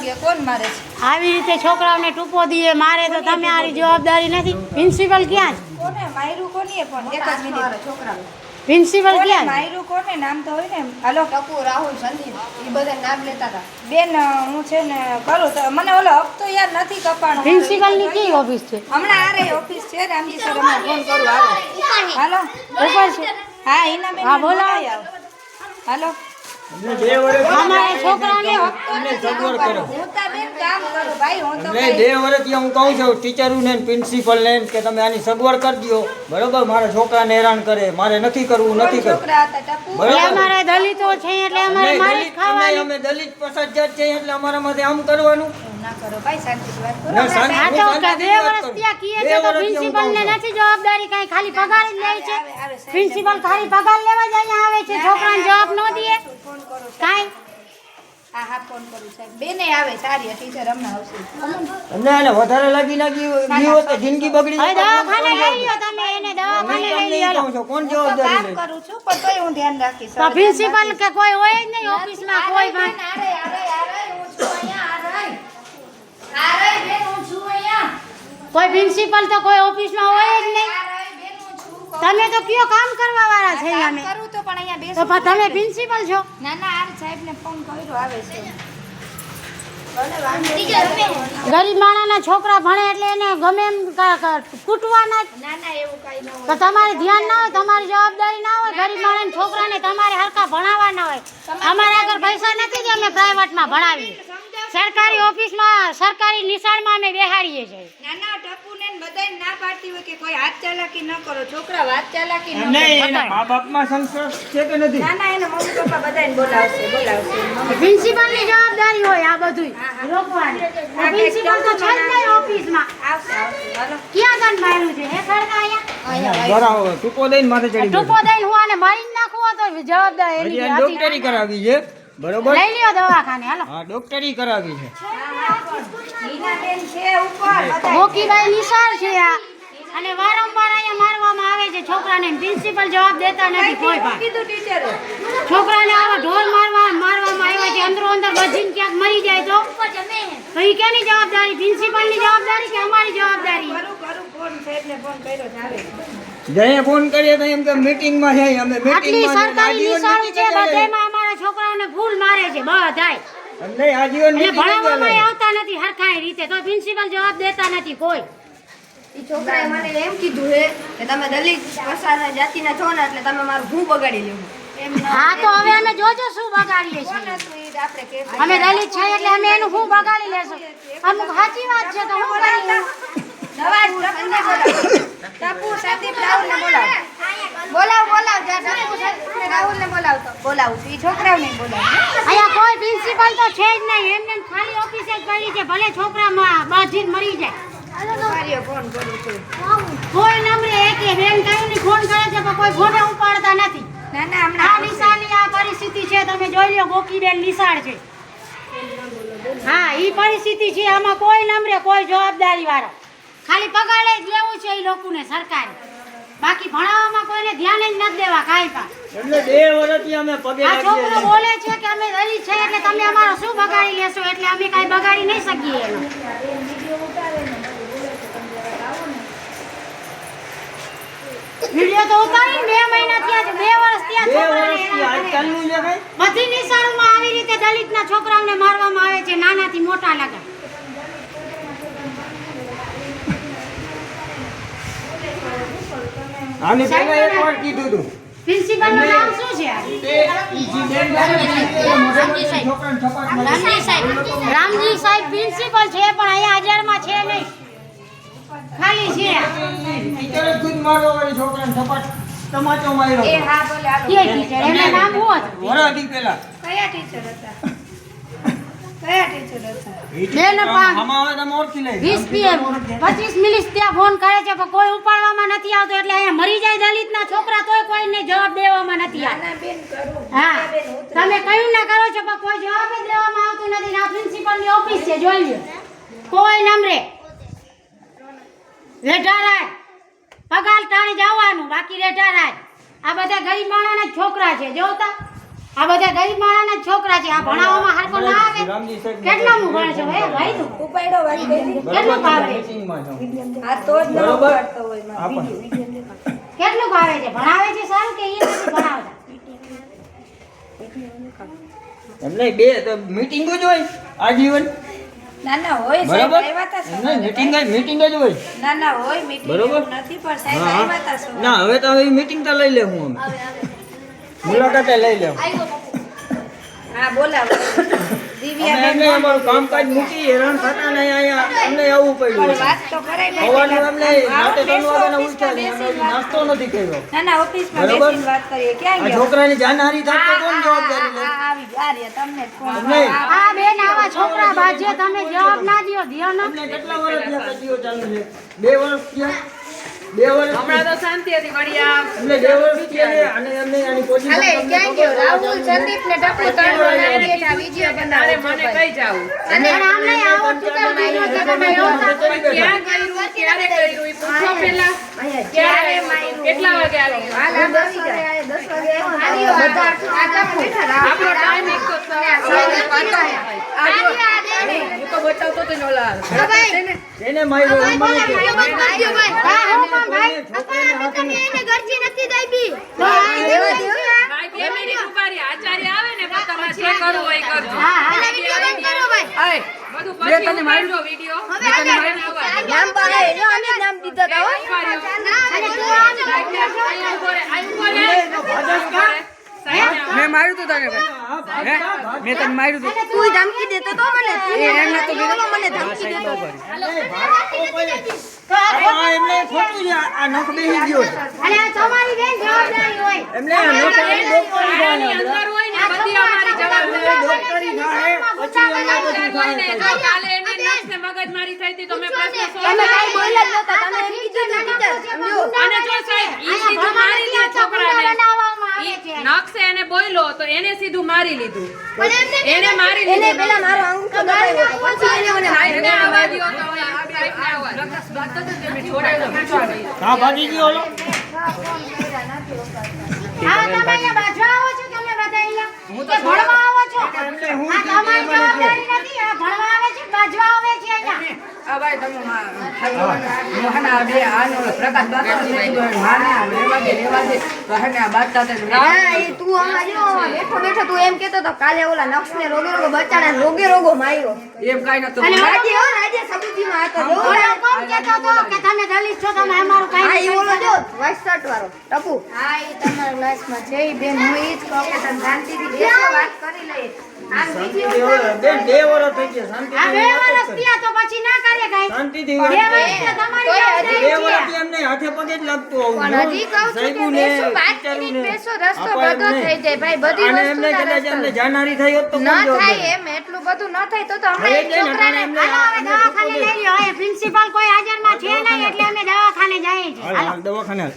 વાગે કોણ મારે છે? આવી રીતે છોકરાઓને ટૂંપો દઈએ મારે તો તમે આરી જવાબદારી નથી. પ્રિન્સિપલ ક્યાં છે? કોને? માયરું કોની પણ? એક જ મિનિટ. છોકરાઓ પ્રિન્સિપલ ક્યાં માયરું કોને? નામ તો હોય ને હાલો. ટપુ રાહુલ સંદીપ એ બધા નામ લેતા હતા. બેન હું છે ને કરું તો મને ઓલો હપ્તો યાર નથી કપાણો. પ્રિન્સિપલની કઈ ઓફિસ છે? હમણાં આ રહી ઓફિસ છે રામજી સર હમણાં ફોન કરું. હાલો. હાલો ઉપર છે હા એના બેન હા, બોલા બોલાવી હાલો. પ્રિન્સિપલને કે તમે આની સગવડ કરી દો બરોબર? મારા છોકરાને હેરાન કરે. મારે નથી કરવું નથી કરવું છોકરા હતા? ટપુ? બરાબર. એટલે અમારે દલિતો છે એટલે અમારે અમે દલિત અમે ખાવાની. અમે દલિત પ્રસાદ જાત છે એટલે અમારા માટે આમ કરવાનું. એવું ના કરો ભાઈ શાંતિથી વાત કરો. ના, શાંતિ- આ હું તો શાંતિથી બે વાત વર્ષ કરું. ત્યાં કીએ બે છે તો વર્ષથી હું પ્રિન્સિપલ ને કહું છું. નથી જવાબદારી કઈ ખાલી પગાર જ લે છે? આવે, આવે, સાહેબ. પ્રિન્સિપલ ખાલી પગાર લેવા જ આવે છે છોકરાને જવાબ ન દે. કાંઈ? હા હા ફોન કરું સાહેબ બેને આવે સારી ટીચર હમણાં આવશે. અમને એને વધારે લાગી નાખી ગઈ તો જિંદગી બગડી જાય દવાખાને લઈ લ્યો તમે એને દવાખાને લઈ લ્યો. કોણ હું તો કામ જવાબદારી લે કરું છું પણ તોય હું ધ્યાન રાખીશ. પ્રિન્સિપલ કે કોઈ હોય જ નહીં ઓફિસમાં કોઈ પણ. આરે આરે આરે હું છું અહીંયા આરે આરે બેન હું છું અહીંયા. કોઈ પ્રિન્સિપલ તો કોઈ ઓફિસમાં હોય જ નહીં. તમે તો કયો કામ કરવા વાળા છે અમે કરું તો પણ અહીંયા તો બેસું તમે પ્રિન્સિપલ છો? ના ના આર સાહેબને ફોન કર્યો આવે છે. ગરીબ માણાના છોકરા ભણે એટલે એને ગમે એમ કૂટવાના જ. ના ના એવું કઈ ન તો તમારે ધ્યાન ના હોય તમારી જવાબદારી ના હોય ગરીબ માણસના છોકરાને તમારે હરખા ભણાવવાના હોય. અમારે આગળ પૈસા નથી કે અમે પ્રાઇવેટમાં ભણાવીએ. સરકારી ઓફિસમાં સરકારી નિશાળમાં અમે બેહાડીએ છીએ. નાના ટપુને ને બધાય ના પાડતી હોય કે કોઈ હાથ ચાલાકી ન કરો છોકરા વાત ચાલાકી ન કરે. એના મા બાપમાં સંસ્કાર છે કે નથી? ના ના એના મમ્મી પપ્પા બધાને બોલાવશે બોલાવશે પ્રિન્સિપલની જવાબદારી હોય આ બધું રોકવાની. પ્રિન્સિપલ તો છે જ નહીં ઓફિસમાં આવશે આવશે હાલો ક્યાં ગન માર્યું છે? હે ખડકા અહીંયા? બરાબર ટૂંકો દઈને માથે ચડી ટૂંકો દઈને હું આને મારી નાખું તો જવાબદાર એની. ડોક્ટરી કરાવી છે બરોબર? લઈ લ્યો દવાખાને હાલો. હા ડોક્ટરી કરાવી છે. હિનાબેન છે ઉપર મોકીભાઈ નિશાળ છે આ. અને વારંવાર અહીંયા છોકરાને પ્રિન્સિપલ જવાબ દેતા નથી કોઈ પણ કીધું ટીચરે છોકરાને આવા ઢોર મારવા મારવામાં આવ્યા છે અંદરો અંદર બચીને ક્યાંક મરી જાય તો? તો એ કેની જવાબદારી? પ્રિન્સિપલની જવાબદારી કે અમારી જવાબદારી? ફોન સાહેબને ફોન કર્યો આવે જઈએ ફોન કરીએ તો એમ કે મીટિંગમાં છે અમે મીટિંગમાં સરકારી નિશાળ છે બધેમાં અમારા છોકરાઓને ભૂલ મારે છે બધાય. નહીં આજીવન ભણાવવામાં આવતા નથી હરખાઈ રીતે તો પ્રિન્સિપલ જવાબ દેતા નથી કોઈ. એ છોકરાએ મને એમ કીધું છે કે તમે દલિત પ્રસારના જાતિના છો ને એટલે તમે મારું હું બગાડી લેવું હા તો હવે અમે જોજો શું બગાડીએ છીએ. અમે દલિત છે એટલે અમે એનું હું બગાડી લેશું. અમુક સાચી વાત છે તો હું કરીએ નવા ટપુને બોલાવો. ટપુ સંદીપ રાહુલને બોલાવો. બોલાવ બોલાવ જા ટપુ સંદીપને રાહુલને બોલાવતો બોલાવું છું ઈ છોકરાઓને બોલાવો. અહીંયા કોઈ પ્રિન્સિપલ તો છે જ નહીં. એમને ખાલી ઓફિસે જ કરી છે. ભલે છોકરા મરી જાય. મારીઓ ફોન કરું છું. કોઈ નંબરે એક બેન કયું ફોન કરે છે પણ કોઈ ફોને ઉપાડતા નથી. ના ના આ હમણાં પરિસ્થિતિ છે તમે જોઈ લો ગોકીબેન નિશાળ છે. હા એ પરિસ્થિતિ છે આમાં કોઈ નંબરે કોઈ જવાબદારી વાળો ખાલી પગાડે જ લેવું છે એ લોકોને સરકારે. બાકી ભણાવવામાં કોઈને ધ્યાન જ નથી દેવા કાંઈ પણ. એટલે બે વર્ષથી અમે પગે આ છોકરો બોલે છે કે અમે દલિત છે એટલે તમે અમારો શું બગાડી લેશો? એટલે અમે કાંઈ બગાડી નહીં શકીએ એનો વીડિયો તો ઉતારી બે મહિના થયા છે. બે વર્ષ થયા બે હેરાન આજ ચાલુ છે કઈ? બધી નિશાળોમાં આવી રીતે દલિતના છોકરાઓને મારવામાં આવે છે નાનાથી મોટા લગા આને પહેલા એક વાર કીધું હતું પ્રિન્સિપલનું નામ શું છે રામજી સાહેબ પ્રિન્સિપલ છે પણ અહીંયા હાજરમાં છે નહીં. ખાલી છે. ટીચરે ખુદ મારવા વાળી છોકરાને થપાટ તમાચો માર્યો એ હા બોલે હાલો. કે ટીચર એનું નામ શું હતું? વરાથી પહેલા કયા ટીચર હતા? કયા ટીચર હતા? ને પાંચ. આમાં તમે ઓળખી લઈ વીસ પીએમ પચીસ મિનિટ ત્યાં ફોન કરે છે પણ કોઈ ઉપાડવામાં નથી આવતો એટલે અહીંયા મરી જાય દલિતના છોકરા તોય કોઈને જવાબ દેવામાં નથી આવતો. નાના બેન કરું હા. તમે કયું ના કરો છો પણ કોઈ જવાબ જ દેવામાં આવતું નથી. ને આ પ્રિન્સિપલની ઓફિસ છે જોઈ લ્યો. કોઈ નમરે. રેઢા રાજ પગાર તાણી જવાનું બાકી રેઢા રાજ આ બધા ગરીબ માણસના છોકરા છે જોતા આ બધા ગરીબ માણસના છોકરા છે. આ ભણાવવામાં હરખો ના આવે. રામજી સાહેબ કેટલામું છે હે ભાઈ તું ઉપાડો વાળી. કેટલું ભાવે? આ તો જ ન બરોબર? હોયમાં. કેટલું ભાવે છે? ભણાવે છે સારું કે એ નથી ભણાવતા? એમને બે તો મીટિંગ જ હોય આજીવન ના ના હોય સાહેબ આવ્યા મીટિંગ જ મીટિંગ જ હોય. ના ના હોય મીટિંગ બરોબર. નથી પણ સાહેબ હા. આવ્યા તા સવારે. ના હવે તો હવે મીટિંગ તો લઈ લેવું અમે. મુલાકાતે લઈ લેવું. હા બોલાવો. અમે અમારું કામકાજ મૂકી હેરાન થતા નહીં અહીંયા અમને આવવું પડ્યું છે. વાત તો કરાય ને. સવારનું અમને રાતે ત્રણ વાગ્યાના ઉઠ્યા છે. અમે નાસ્તો નથી કર્યો ના ના ઓફિસમાં બરોબર. બેસીને વાત કરીએ ક્યાં આ ગયા છોકરાની જાનહારી થાય કોણ જવાબદારી લે તમને. આ- બેન આવા છોકરા બાજે તમે જવાબ ના દ્યો દ્યો અમને કેટલા વર્ષ થયા કચીઓ ચાલુ છે બે વર્ષ થયા બે વર્ષ હમણાં તો શાંતિ હતી વળી આ બે વર્ષ થયા અને આની પોઝિશન હાલે, ક્યાં ગયો? રાહુલ, સંદીપ ને ટપુ ત્રણ વીડિયો બનાવે મને કઈ જાવું અને તો નહીં હોય કે તમે આવતા. ક્યાં ક્યારે કર્યું એ પૂછો પહેલા ક્યારે? કેટલા વાગે આવી આપણો ટાઈમ એક તો. હું તો બતાવતો તો નોલા એને રહી આચાર્ય આવે ને તમારે જે કરવું હોય કરજો. બધું પછી વીડિયો નામ પાડે જો અમે નામ દીધા તા હો. અને તું આમ અહીંયા ઊભો રહે, અહીંયા ઊભો રહે. મેં માર્યું તું તને ભાઈ. મેં તને માર્યું તું તું ધમકી દેતો તો મને તું એમને તો કીધું મને ધમકી દેતો એમને ખોટું છે. આ નખ બેસી ગયો છે. અને આ તમારી બેન જવાબદારી હોય એમને નખ ડોક્ટરી અંદર હોય ને બધી અમારી જવાબદારી ડોક્ટરી થાય પછી એમને હોય કાલે એને નસ ને મગજમારી થઈ હતી તો મેં પ્રશ્ન સોલ્વ જ નહોતા તમે એમ કીધું ને ટીચર સમજો? અને જો સાહેબ ઈ સીધું મારી લે છોકરાને નક્ષે એને બોલ્યો તો એને સીધું મારી લીધું. એને મારી એને લીધું. પેલા મારો અંગૂઠો દબાવ્યો. પછી એને મને સાહેબને. આવવા તો આ. હા ભાગી ગયો ઓલો હા તમે અહીંયા બાજવા આવો છો તમે બધા અહીંયા? કે ભણવા આવો છો? આ તમારી જવાબદારી નથી આ ભણવા છે આવે છે અહીંયા? આ ભાઈ તમે મા- બે આનો પ્રકાશ બાપા માને રેવા દે રેવા દે. તો હેને તે હા, એ તું હમણાં જો બેઠો બેઠો તું એમ કહેતો હતો કાલે ઓલા નક્ષને રોગે રોગે બચાડા રોગે રોગો માર્યો. એમ કાઈ નતું અને રાજે હો રાજે સબુજીમાં હતો ઓલો કોણ કહેતો હતો કે તમે દલિત છો તમે અમારું હા એ ઓલો જો વાઇસ શર્ટ વાળો ટપુ. હા એ તમારા ક્લાસમાં છે ઈ બેન હું ઈ જ કહું તમે શાંતિથી બેસો વાત કરી લઈએ. આમ વીડિયો બેન બે થઈ ગયા આ બે શાંતિથી વાત જ કરી. વર્ષ થયા તો પછી ના કરે કઈ. શાંતિથી બે વાત તો તમારી કોઈ જવાબદારી બે છે. વર્ષથી એમને હાથે પગે જ લાગતું આવું પણ હજી કહું છું કે બેસો વાત કરીને બેસો રસ્તો બધો થઈ જાય. ભાઈ બધી અને એમને કદાચ એમને જાનહારી થઈ હોત તો ન થાય એમ એટલું બધું ન થાય તો તો હમણાં એક જ ને, છોકરાને હાલો હવે દવાખાને લઈ લ્યો. હવે પ્રિન્સિપાલ કોઈ હાજરમાં છે નહીં એટલે અમે દવાખાને જઈએ છીએ. હાલો દવાખાને હાલ.